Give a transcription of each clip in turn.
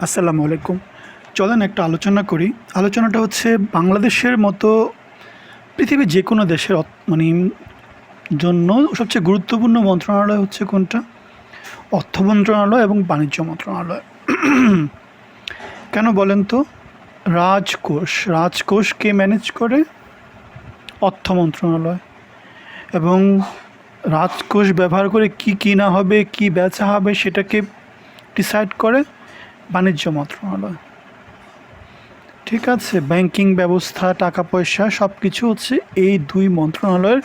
আসসালামু আলাইকুম। চলেন একটা আলোচনা করি। আলোচনাটা হচ্ছে বাংলাদেশের মতো পৃথিবীর যে কোনো দেশের মানে জন্য সবচেয়ে গুরুত্বপূর্ণ মন্ত্রণালয় হচ্ছে কোনটা? অর্থ মন্ত্রণালয় এবং বাণিজ্য মন্ত্রণালয়। কেন বলেন তো? রাজকোষ। রাজকোষ কে ম্যানেজ করে? অর্থ মন্ত্রণালয়। এবং রাজকোষ ব্যবহার করে কি কিনা হবে, কি বেচা হবে সেটাকে ডিসাইড করে? বাণিজ্য মন্ত্রণালয়। ঠিক আছে, ব্যাংকিং ব্যবস্থা, টাকা পয়সা সব কিছু হচ্ছে এই দুই মন্ত্রণালয়ের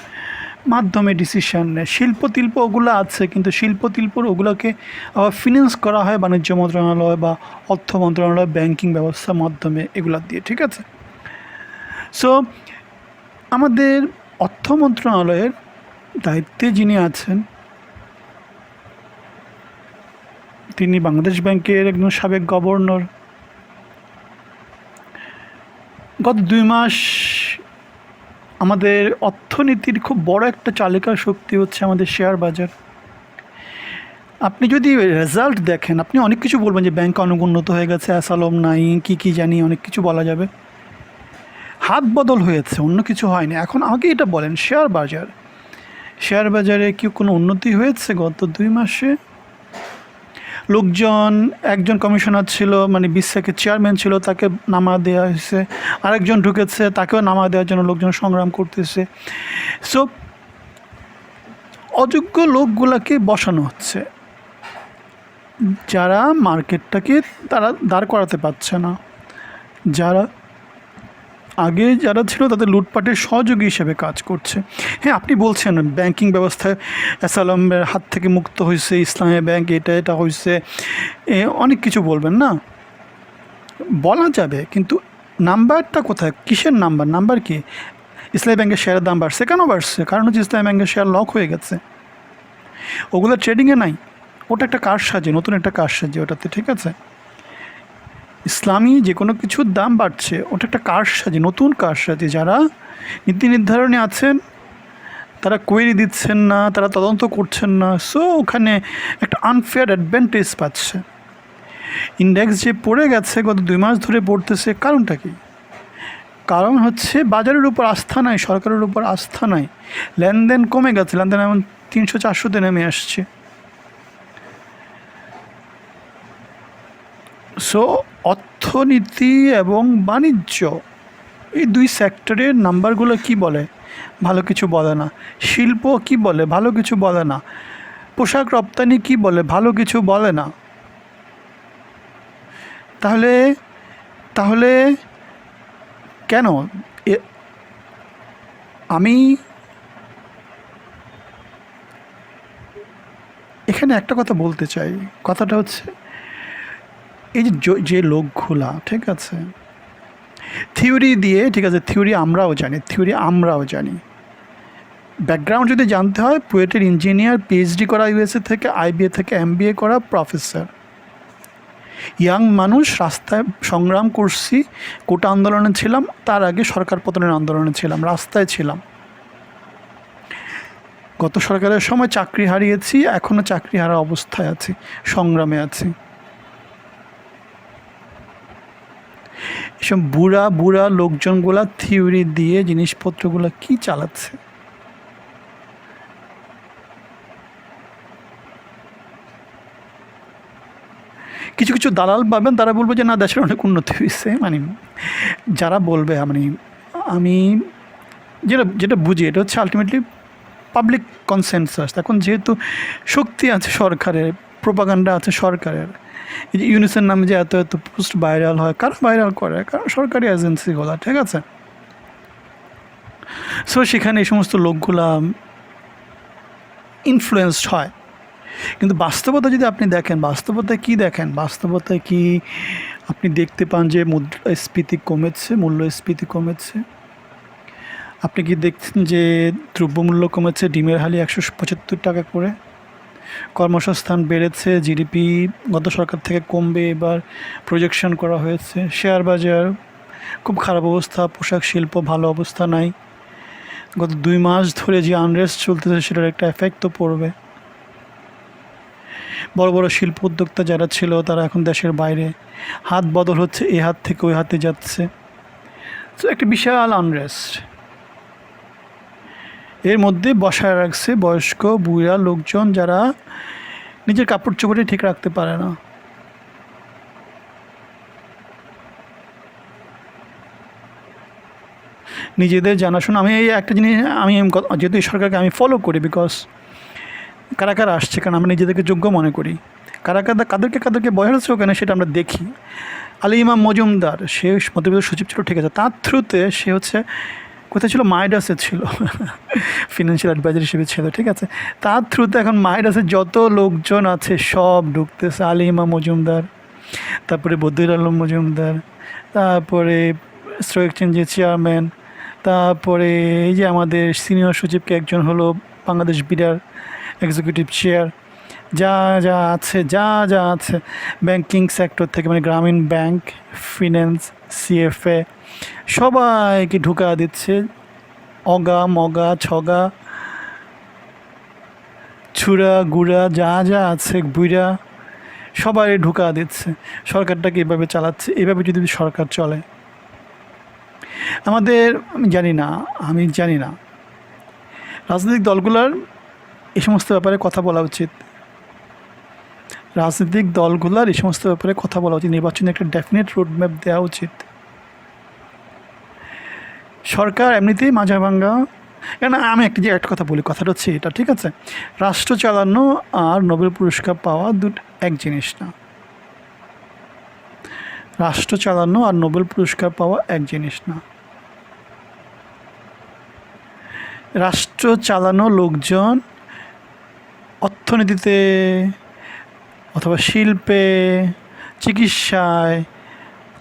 মাধ্যমে ডিসিশন নেয়। শিল্প তিল্প ওগুলো আছে, কিন্তু শিল্প তিল্পর ওগুলোকে আবার ফিনান্স করা হয় বাণিজ্য মন্ত্রণালয় বা অর্থ মন্ত্রণালয়, ব্যাংকিং ব্যবস্থার মাধ্যমে এগুলো দিয়ে, ঠিক আছে? সো আমাদের অর্থ মন্ত্রণালয়ের দায়িত্বে যিনি আছেন তিনি বাংলাদেশ ব্যাংকের একজন সাবেক গভর্নর। গত দুই মাস আমাদের অর্থনীতির খুব বড় একটা চালিকা শক্তি হচ্ছে আমাদের শেয়ার বাজার। আপনি যদি রেজাল্ট দেখেন, আপনি অনেক কিছু বলবেন যে ব্যাংক উন্নত হয়ে গেছে, অ্যাসালম নাই, কি কি জানি অনেক কিছু বলা যাবে। হাত বদল হয়েছে, অন্য কিছু হয়নি। এখন আমাকে এটা বলেন, শেয়ার বাজার। শেয়ার বাজারে কি কোনো উন্নতি হয়েছে গত দুই মাসে? লোকজন, একজন কমিশনার ছিল মানে বিশ্বকে চেয়ারম্যান ছিল, তাকে নামা দেওয়া হয়েছে। আরেকজন ঢুকেছে, তাকেও নামা দেওয়ার জন্য লোকজন সংগ্রাম করতেছে। সো অযোগ্য লোকগুলাকে বসানো হচ্ছে। যারা মার্কেটটাকে তারা দাঁড় করাতে পারছে না। যারা আগে যারা ছিল তাদের লুটপাটের সহযোগী হিসেবে কাজ করছে। হ্যাঁ আপনি বলছেন ব্যাংকিং ব্যবস্থায় অ্যাসালামের হাত থেকে মুক্ত হয়েছে ইসলামী ব্যাংক, এটা এটা হয়েছে অনেক কিছু বলবেন না? বলা যাবে, কিন্তু নাম্বারটা কোথায়? কিসের নাম্বার? নাম্বার কি? ইসলামী ব্যাংকের শেয়ারের দাম বাড়ছে কেন বাড়ছে? কারণ হচ্ছে ইসলামী ব্যাংকের শেয়ার লক হয়ে গেছে। ওগুলো ট্রেডিংয়ে নাই। ওটা একটা কার সাজে নতুন একটা কার সাজে ওটাতে, ঠিক আছে? ইসলামী যে কোনো কিছুর দাম বাড়ছে, ওটা একটা কার সাজে নতুন কার সাজে যারা নীতি নির্ধারণে আছেন, তারা কোয়েরি দিচ্ছেন না, তারা তদন্ত করছেন না সো ওখানে একটা আনফেয়ার অ্যাডভান্টেজ পাচ্ছে। ইন্ডেক্স যে পড়ে গেছে গত দুই মাস ধরে পড়তেছে, কারণটা কি? কারণ হচ্ছে বাজারের উপর আস্থা নাই, সরকারের উপর আস্থা নাই। লেনদেন কমে গেছে, লেনদেন এমন তিনশো চারশোতে নেমে আসছে। সো অর্থনীতি এবং বাণিজ্য, এই দুই সেক্টরের নাম্বারগুলো কি বলে? ভালো কিছু বলে না। শিল্প কি বলে? ভালো কিছু বলে না। পোশাক রপ্তানি কি বলে? ভালো কিছু বলে না। তাহলে তাহলে কেন? আমি এখানে একটা কথা বলতে চাই। কথাটা হচ্ছে এই যে যে লোকগুলা, ঠিক আছে? থিওরি দিয়ে, ঠিক আছে, থিওরি আমরাও জানি, থিওরি আমরাও জানি। ব্যাকগ্রাউন্ড যদি জানতে হয়, পুয়েটের ইঞ্জিনিয়ার পিএইচডি করা ইউএসএ থেকে আইবিএ থেকে এমবিএ করা প্রফেসর। ইয়াং মানুষ, রাস্তায় সংগ্রাম করছি, কোটা আন্দোলনে ছিলাম, তার আগে সরকার পতনের আন্দোলনে ছিলাম, রাস্তায় ছিলাম। গত সরকারের সময় চাকরি হারিয়েছি এখনও চাকরি হারা অবস্থায় আছি, সংগ্রামে আছি। এসব বুড়া বুড়া লোকজনগুলা থিওরি দিয়ে জিনিসপত্রগুলো কি চালাচ্ছে? কিছু কিছু দালাল পাবেন, তারা বলব যে, না, দেশের অনেক উন্নতি হয়েছে। মানে যারা বলবে মানে আমি যেটা যেটা বুঝি, এটা হচ্ছে আলটিমেটলি পাবলিক কনসেনসাস এখন যেহেতু শক্তি আছে সরকারের প্রোপাগান্ডা আছে সরকারের। এই যে ইউনিসের নামে যে এত এত পোস্ট ভাইরাল হয়, কারা ভাইরাল করে? কারণ সরকারি এজেন্সিগুলো ঠিক আছে? সো সেখানে এই সমস্ত লোকগুলা ইনফ্লুয়েসড হয়। কিন্তু বাস্তবতা যদি আপনি দেখেন, বাস্তবতায় কি দেখেন? বাস্তবতায় কি আপনি দেখতে পান যে মুদ্রাস্ফীতি কমেছে, মূল্যস্ফীতি কমেছে? আপনি কি দেখছেন যে দ্রব্যমূল্য কমেছে, ডিমের হালি একশো পঁচাত্তর টাকা করে? কর্মসংস্থান বেড়েছে জিডিপি গত সরকার থেকে কমবে, এবার প্রজেকশন করা হয়েছে। শেয়ার বাজার, খুব খারাপ অবস্থা, পোশাক শিল্প ভালো অবস্থা নাই। গত দুই মাস ধরে যে আনরেস্ট চলতেছে, সেটার একটা এফেক্ট তো পড়বে। বড় বড় শিল্প উদ্যোক্তা যারা ছিল, তারা এখন দেশের বাইরে। হাত বদল হচ্ছে, এ হাত থেকে ওই হাতে যাচ্ছে। তো একটা বিশাল আনরেস্ট এর মধ্যে বসায় রাখছে বয়স্ক, বুড়া লোকজন যারা নিজের কাপড় চোপড়ে ঠিক রাখতে পারে না। নিজেদের জানাশোনা, আমি এই একটা জিনিস, আমি যেহেতু এই সরকারকে আমি ফলো করি বিকজ কারা কারা আসছে, কারণ আমরা নিজেদেরকে যোগ্য মনে করি। কারা কারা, কাদেরকে কাদেরকে হচ্ছে ওখানে সেটা আমরা দেখি। আলী মজুমদার, সে মধ্যপ্রদেশ সচিব ছিল, ঠিক আছে। তার থ্রুতে সে হচ্ছে কোথায় ছিল? মাইডাসে ছিল। ফিনান্সিয়াল অ্যাডভাইজার হিসেবে ছিল, ঠিক আছে? তার থ্রুতে এখন মাইডাসে যত লোকজন আছে, সব ঢুকতেছে। আলী ইমাম মজুমদার, তারপরে বদির আলম মজুমদার, তারপরে স্টক এক্সচেঞ্জের চেয়ারম্যান তারপরে এই যে আমাদের সিনিয়র সচিবকে একজন হলো বাংলাদেশ বিডার এক্সিকিউটিভ চেয়ার যা যা আছে, যা যা আছে। ব্যাংকিং সেক্টর থেকে মানে গ্রামীণ ব্যাংক ফিন্যান্স সিএফএ সবাইকে ঢুকা দিচ্ছে। অগা, মগা, ছগা, ছুরা, গুড়া, যা যা আছে বুইরা সবাই ঢুকা দিচ্ছে। সরকারটাকে এভাবে চালাচ্ছে, এভাবে যদি সরকার চলে। আমাদের, আমি জানি না, আমি জানি না। রাজনৈতিক দলগুলোর এই সমস্ত ব্যাপারে কথা বলা উচিত। রাজনৈতিক দলগুলোর এই সমস্ত ব্যাপারে কথা বলা উচিত। নির্বাচনে একটা ডেফিনেট রোডম্যাপ দেওয়া উচিত। সরকার এমনিতেই মাঝা ভাঙ্গা। কেন আমি একটা যে একটা কথা বলি, কথাটা হচ্ছে এটা, ঠিক আছে? রাষ্ট্র চালানো আর নোবেল পুরস্কার পাওয়া দুটো, এক জিনিস না। রাষ্ট্র চালানো আর নোবেল পুরস্কার পাওয়া এক জিনিস না। রাষ্ট্র চালানো লোকজন অর্থনীতিতে অথবা শিল্পে, চিকিৎসায়,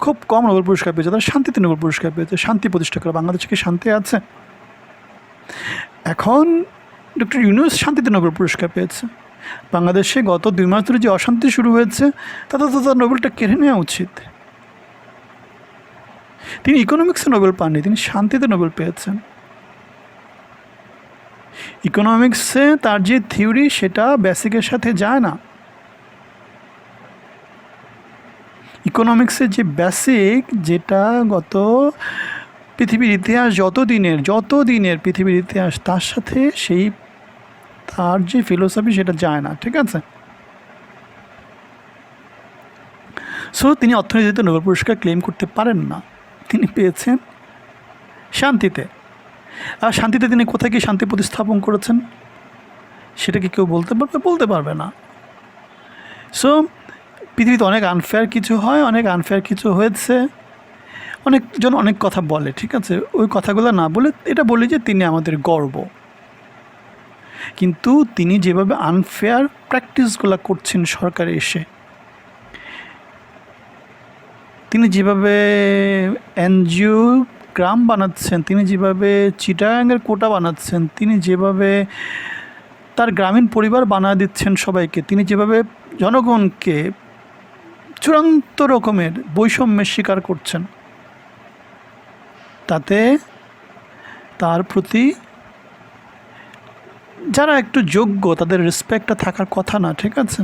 খুব কম নোবেল পুরস্কার পেয়েছে তারা শান্তিতে নোবেল পুরস্কার পেয়েছে, শান্তি প্রতিষ্ঠা করে, বাংলাদেশে কি শান্তি আছে? এখন ডক্টর ইউনুস শান্তিতে নোবেল পুরস্কার পেয়েছে। বাংলাদেশে গত দুই মাস ধরে যে অশান্তি শুরু হয়েছে, তাতে তো তার নোবেলটা কেড়ে নেওয়া উচিত। তিনি ইকোনমিক্সে নোবেল পাননি, তিনি শান্তিতে নোবেল পেয়েছেন। ইকোনমিক্সে তার যে থিওরি সেটা বেসিকের সাথে যায় না। ইকোনমিক্সের যে বেসিক যেটা গত পৃথিবীর ইতিহাস যত দিনের যত দিনের পৃথিবীর ইতিহাস, তার সাথে সেই, তার যে ফিলোসফি সেটা যায় না, ঠিক আছে? সো তিনি অর্থনীতিতে নোবেল পুরস্কার ক্লেম করতে পারেন না। তিনি পেয়েছেন শান্তিতে। আর শান্তিতে তিনি কোথায় কি শান্তি প্রতিস্থাপন করেছেন? সেটা কি কেউ বলতে পারবে? বলতে পারবে না। সো পৃথিবীতে অনেক আনফেয়ার কিছু হয়, অনেক আনফেয়ার কিছু হয়েছে। অনেকজন অনেক কথা বলে, ঠিক আছে? ওই কথাগুলো না বলে এটা বলি যে তিনি আমাদের গর্ব। কিন্তু তিনি যেভাবে আনফেয়ার প্র্যাকটিসগুলো করছেন সরকারে এসে, তিনি যেভাবে এনজিও গ্রাম বানাচ্ছেন, তিনি যেভাবে চিটাগাঙ্গের কোটা বানাচ্ছেন, তিনি যেভাবে তার গ্রামীণ পরিবার বানা দিচ্ছেন সবাইকে, তিনি যেভাবে জনগণকে চূড়ান্ত রকমের বৈষম্যের শিকার করছেন। তাতে তার প্রতি যারা একটু যোগ্য, তাদের রেসপেক্টটা থাকার কথা না, ঠিক আছে?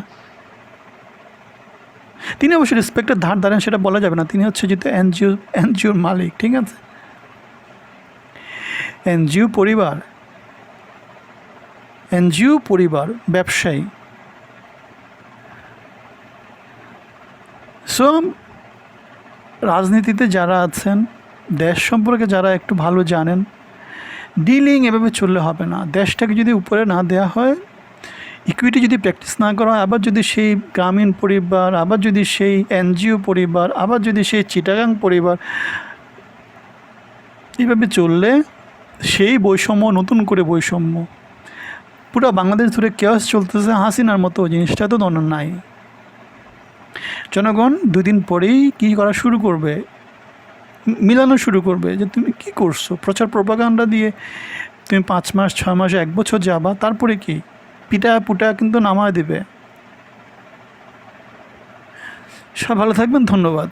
তিনি অবশ্যই রেসপেক্টের ধার ধারেন, সেটা বলা যাবে না। তিনি হচ্ছে যেহেতু এনজিও, এনজিওর মালিক, ঠিক আছে? এনজিও পরিবার এনজিও পরিবার, ব্যবসায়ী। সো রাজনীতিতে যারা আছেন, দেশ সম্পর্কে যারা একটু ভালো জানেন, ডিলিং এভাবে চললে হবে না। দেশটাকে যদি উপরে না দেওয়া হয় ইকুইটি যদি প্র্যাকটিস না করা হয়, আবার যদি সেই গ্রামীণ পরিবার, আবার যদি সেই এনজিও পরিবার, আবার যদি সেই চিটাগাং পরিবার এভাবে চললে সেই বৈষম্য, নতুন করে বৈষম্য, পুরো বাংলাদেশ ধরে কেয়াস চলতেছে, হাসিনার মতো জিনিসটা তো দন নাই। জনগণ দুদিন পরেই কী করা শুরু করবে? মিলানো শুরু করবে যে তুমি কি করছ? প্রচার প্রপাগান্ডা দিয়ে তুমি পাঁচ মাস, ছয় মাস, এক বছর যাবা, তারপরে কি? পিটা পুটা কিন্তু নামায় দেবে। সব ভালো থাকবেন, ধন্যবাদ।